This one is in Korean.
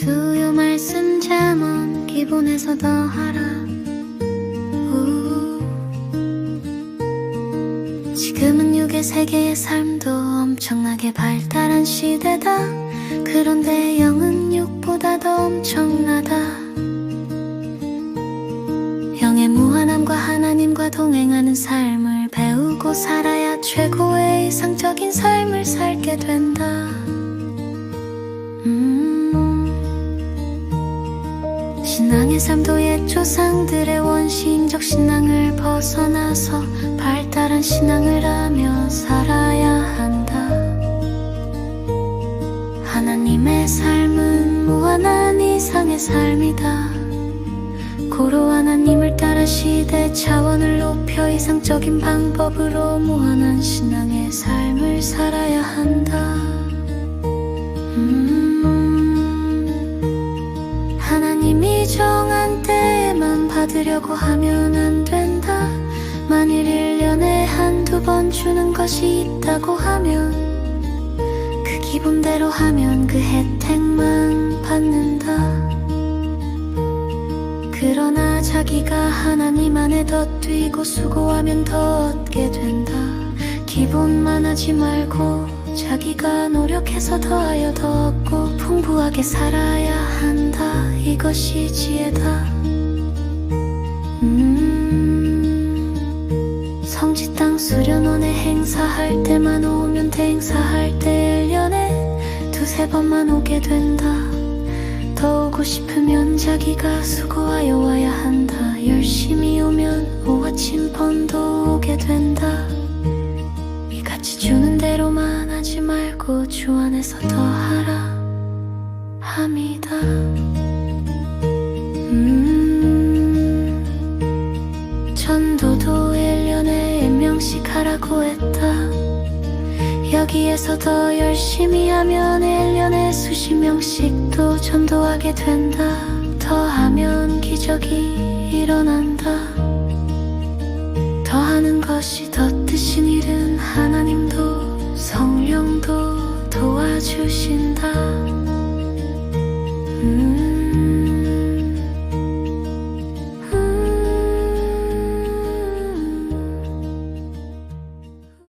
수요 말씀 잠언 기본에서 더하라 우. 지금은 육의 세계의 삶도 엄청나게 발달한 시대다 그런데 영은 육보다 더 엄청나다 영의 무한함과 하나님과 동행하는 삶을 배우고 살아야 최고의 이상적인 삶을 살게 된다. 음. 신앙의 삶도 옛 조상들의 원시인적 신앙을 벗어나서 발달한 신앙을 하며 살아야 한다. 하나님의 삶은 무한한 이상의 삶이다. 고로 하나님을 따라 시대 차원을 높여 이상적인 방법으로 무한한 신앙의 삶을 살아야 한다. 정한 때에만 받으려고 하면 안 된다. 만일 1년에 한두 번 주는 것이 있다고 하면 그 기본대로 하면 그 혜택만 받는다. 그러나 자기가 하나님 안에 더 뛰고 수고하면 더 얻게 된다. 기본만 하지 말고 자기가 노력해서 더하여 더 얻고 풍부하게 살아야 한다. 이것이 지혜다. 음, 성지 땅 수련원에 행사할 때만 오면 대행사할 때 1년에 두세 번만 오게 된다. 더 오고 싶으면 자기가 수고하여 와야 한다. 열심히 오면 오아침 번도 오게 된다. 말고 주 안에서 더 하라. 함이다. 음, 전도도 1년에 1명씩 하라고 했다. 여기에서 더 열심히 하면 1년에 수십 명씩 또 전도하게 된다. 더 하면 기적이 일어난다. 더 하는 것이 더 뜻인 일은